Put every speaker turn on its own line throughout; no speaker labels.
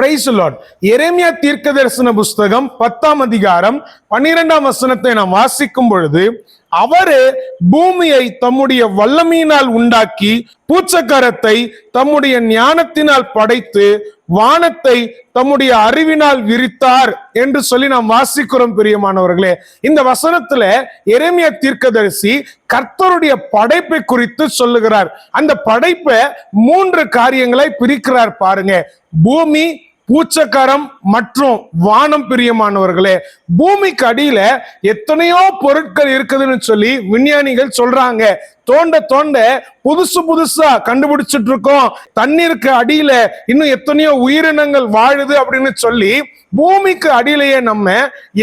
Price Lord எரேமியா தீர்க்க தரிசன புஸ்தகம் பத்தாம் அதிகாரம் பன்னிரெண்டாம் வசனத்தை நாம் வாசிக்கும் பொழுது அவரே பூமியை தம்முடைய வல்லமையினால் உண்டாக்கி பூச்சக்கரத்தை தம்முடைய ஞானத்தினால் படைத்து வானத்தை தம்முடைய அறிவினால் விரித்தார் என்று சொல்லி நாம் வாசிக்கிறோம் பிரியமானவர்களே. இந்த வசனத்துல எரேமியா தீர்க்கதரிசி கர்த்தருடைய படைப்பை குறித்து சொல்லுகிறார். அந்த படைப்பை மூன்று காரியங்களை பிரிக்கிறார் பாருங்க. பூமி பூச்சக்கரம் மற்றும் வானம் பிரியமானவர்களே பூமிக்கு அடியில எத்தனையோ பொருட்கள் இருக்குதுன்னு சொல்லி விஞ்ஞானிகள் சொல்றாங்க. தோண்ட தோண்ட புதுசு புதுசா கண்டுபிடிச்சிட்டு இருக்கோம் தண்ணீருக்கு அடியில இன்னும் எத்தனையோ உயிரினங்கள் வாழுது அப்படின்னு சொல்லி பூமிக்கு அடியிலேயே நம்ம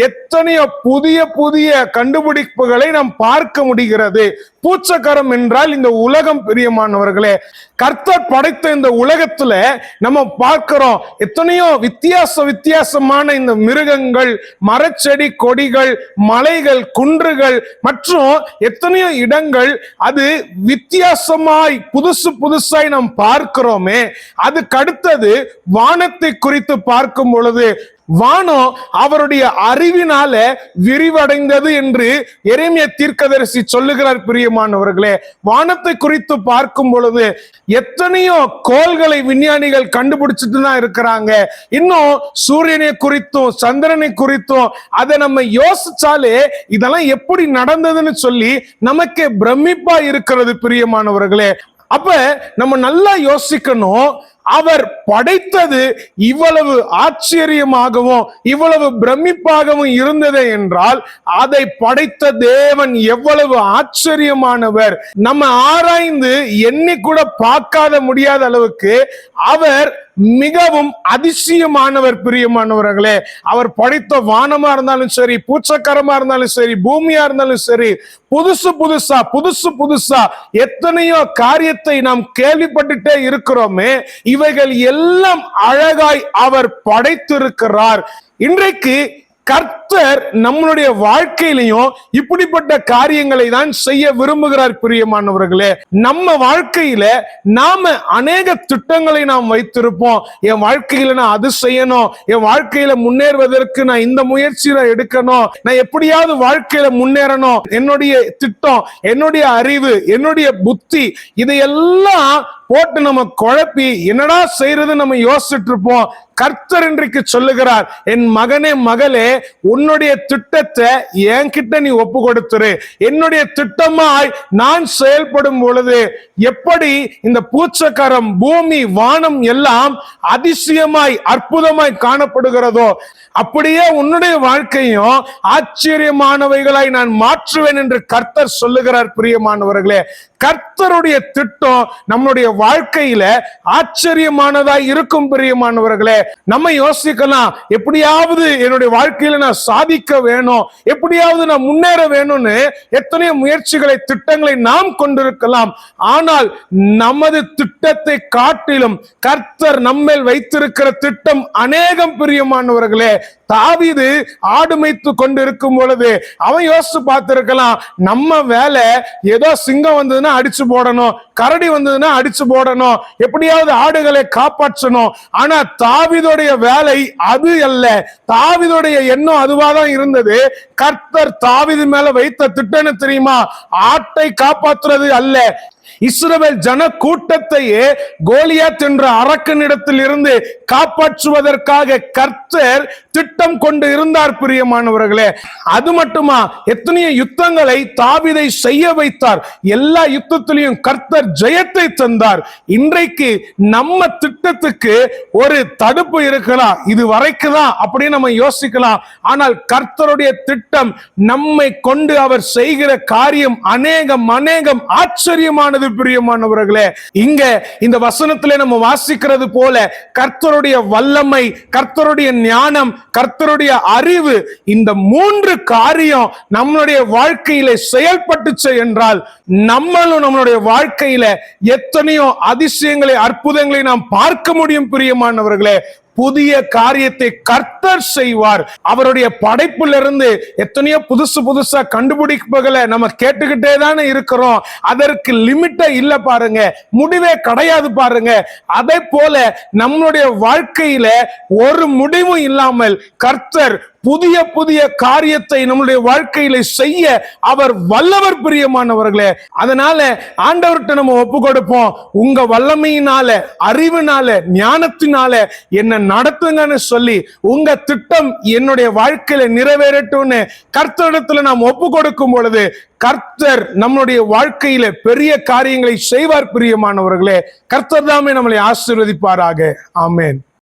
எத்தனையோ புதிய புதிய கண்டுபிடிப்புகளை நாம் பார்க்க முடிகிறது. பூச்சக்கரம் என்றால் இந்த உலகம் பிரியமானவர்களே. கர்த்தர் படைத்த இந்த உலகத்துல நம்ம பார்க்கிறோம் எத்தனையோ வித்தியாச வித்தியாசமான இந்த மிருகங்கள் மரச்செடி கொடிகள் மலைகள் குன்றுகள் மற்றும் எத்தனையோ இடங்கள் அது வித்தியாசமாய் புதுசு புதுசாய் நாம் பார்க்கிறோமே அதுக்கு அடுத்தது வானத்தை குறித்து பார்க்கும் பொழுது வானம் அவருடைய அறிவினால விரிவடைந்தது என்று எரேமிய தீர்க்கதரிசி சொல்லுகிறார் பிரியமானவர்களே. வானத்தை குறித்து பார்க்கும் பொழுது எத்தனையோ கோள்களை விஞ்ஞானிகள் கண்டுபிடிச்சிட்டு தான் இருக்கிறாங்க. இன்னும் சூரியனை குறித்தும் சந்திரனை குறித்தும் அதை நம்ம யோசிச்சாலே இதெல்லாம் எப்படி நடந்ததுன்னு சொல்லி நமக்கு பிரமிப்பா இருக்கிறது பிரியமானவர்களே. அப்ப நம்ம நல்லா யோசிக்கணும் அவர் படைத்தது இவ்வளவு ஆச்சரியமாகவும் இவ்வளவு பிரமிப்பாகவும் இருந்தது என்றால் அதை படைத்த தேவன் எவ்வளவு ஆச்சரியமானவர். நம்ம ஆராய்ந்து எண்ணி கூட பார்க்காத முடியாத அளவுக்கு அவர் மிகவும் அதிசயமானவர் பிரியமானவர்களே. அவர் படைத்த வானமா இருந்தாலும் சரி பூச்சக்கரமா இருந்தாலும் சரி பூமியா இருந்தாலும் சரி புதுசு புதுசா புதுசு புதுசா எத்தனையோ காரியத்தை நாம் கேள்விப்பட்டுட்டே இருக்கிறோமே. இவைகள் எல்லாம் அழகாய் அவர் படைத்திருக்கிறார். இன்றைக்கு கர்த்தர் நம்மளுடைய வாழ்க்கையிலையும் இப்படிப்பட்ட காரியங்களை தான் செய்ய விரும்புகிறார் பிரியமானவர்களே. நம்ம வாழ்க்கையில நாம அநேக திட்டங்களை நாம் வைத்திருப்போம். என் வாழ்க்கையில நான் அது செய்யணும். என் வாழ்க்கையில முன்னேறுவதற்கு நான் இந்த முயற்சியில எடுக்கணும். நான் எப்படியாவது வாழ்க்கையில முன்னேறணும். என்னுடைய திட்டம் என்னுடைய அறிவு என்னுடைய புத்தி இதையெல்லாம் போட்டு நம்ம குழப்பி என்னடா செய்யறது நம்ம யோசிச்சுட்டு இருப்போம் கர்த்தர் இன்றைக்கு சொல்லுகிறார் என் மகனே மகளே உன்னுடைய திட்டத்தை என்கிட்ட நீ ஒப்பு கொடுத்துரு என்னுடைய திட்டமாய் நான் செயல்படும் பொழுது எப்படி இந்த பூச்சக்கரம் பூமி வானம் எல்லாம் அதிசயமாய் அற்புதமாய் காணப்படுகிறதோ அப்படியே உன்னுடைய வாழ்க்கையும் ஆச்சரியமானவைகளாய் நான் மாற்றுவேன் என்று கர்த்தர் சொல்லுகிறார் பிரியமானவர்களே. கர்த்தருடைய திட்டம் நம்முடைய வாழ்க்கையில ஆச்சரியமானதா இருக்கும் பிரியமானவர்களே. நம்ம யோசிக்கலாம் எப்படியாவது என்னுடைய வாழ்க்கையில நான் சாதிக்க வேணும் எப்படியாவது நான் முன்னேற வேணும்னு எத்தனையோ முயற்சிகளை திட்டங்களை நாம் கொண்டிருக்கலாம். ஆனால் நமது திட்டத்தை காட்டிலும் கர்த்தர் நம்மேல் வைத்திருக்கிற திட்டம் அநேகம் பிரியமானவர்களே. தாவிது ஆடு மேய்த்து கொண்டிருக்கும் பொழுது அவன் யோசிச்சு பார்த்திருக்கலாம் நம்ம வேலை ஏதோ சிங்கம் வந்ததுன்னா அடிச்சு போடணும். கரடி வந்ததுன்னா அடிச்சு போடணும். எப்படியாவது ஆடுகளை காப்பாற்றணும். ஆனா தாவிதோடைய வேலை அது அல்ல. தாவிதோடைய எண்ணம் அதுவா தான் இருந்தது. கர்த்தர் தாவிது மேல வைத்த திட்டம் தெரியுமா? ஆட்டை காப்பாற்றுறது அல்ல. இஸ்ரவேல் ஜன கூட்டத்தையே கோலியாத் என்ற அரக்கனிடத்தில் இருந்து காப்பாற்றுவதற்காக கர்த்தர் திட்டம் கொண்டு இருந்தார் பிரியமானவர்களே. அது மட்டுமா எத்தனையோ யுத்தங்களை தாவிதை செய்ய வைத்தார். எல்லா யுத்தத்திலையும் கர்த்தர் ஜெயத்தை தந்தார். இன்றைக்கு நம்ம திட்டத்துக்கு ஒரு தடுப்பு இருக்கலாம். இது வரைக்கு தான் அப்படின்னு நம்ம யோசிக்கலாம். ஆனால் கர்த்தருடைய திட்டம் நம்மை கொண்டு அவர் செய்கிற காரியம் அநேகம் அநேகம் ஆச்சரியமானது பிரியமானவர்களே இங்க இந்த வசனத்திலே நம்ம வாசிக்கிறது போல கர்த்தருடைய வல்லமை கர்த்தருடைய ஞானம் கர்த்தருடைய அறிவு இந்த மூன்று காரியம் நம்மளுடைய வாழ்க்கையில செயல்பட்டுச்சு என்றால் நம்மளும் நம்மளுடைய வாழ்க்கையில எத்தனையோ அதிசயங்களை அற்புதங்களை நாம் பார்க்க முடியும் பிரியமானவர்களே. புதிய காரியத்தை கர்த்தர் செய்வார். அவருடைய படைப்பிலிருந்து எத்தனையோ புதுசு புதுசா கண்டுபிடிப்புகளை நம்ம கேட்டுக்கிட்டே தானே இருக்கிறோம். அதற்கு லிமிட்டே இல்ல பாருங்க. முடிவே கிடையாது பாருங்க. அதே போல நம்மளுடைய வாழ்க்கையில ஒரு முடிவும் இல்லாமல் கர்த்தர் புதிய புதிய காரியத்தை நம்முடைய வாழ்க்கையில செய்ய அவர் வல்லவர் பிரியமானவர்களே. அதனால ஆண்டவர்கிட்ட நம்ம ஒப்பு கொடுப்போம். உங்க வல்லமையினால அறிவினால ஞானத்தினால என்ன நடத்துங்கன்னு சொல்லி உங்க திட்டம் என்னுடைய வாழ்க்கையில நிறைவேறட்டும்னு கர்த்தரிடத்துல நாம் ஒப்பு கொடுக்கும் பொழுது கர்த்தர் நம்முடைய வாழ்க்கையில பெரிய காரியங்களை செய்வார் பிரியமானவர்களே. கர்த்தர் தாமே நம்மளை ஆசீர்வதிப்பாராக. ஆமேன்.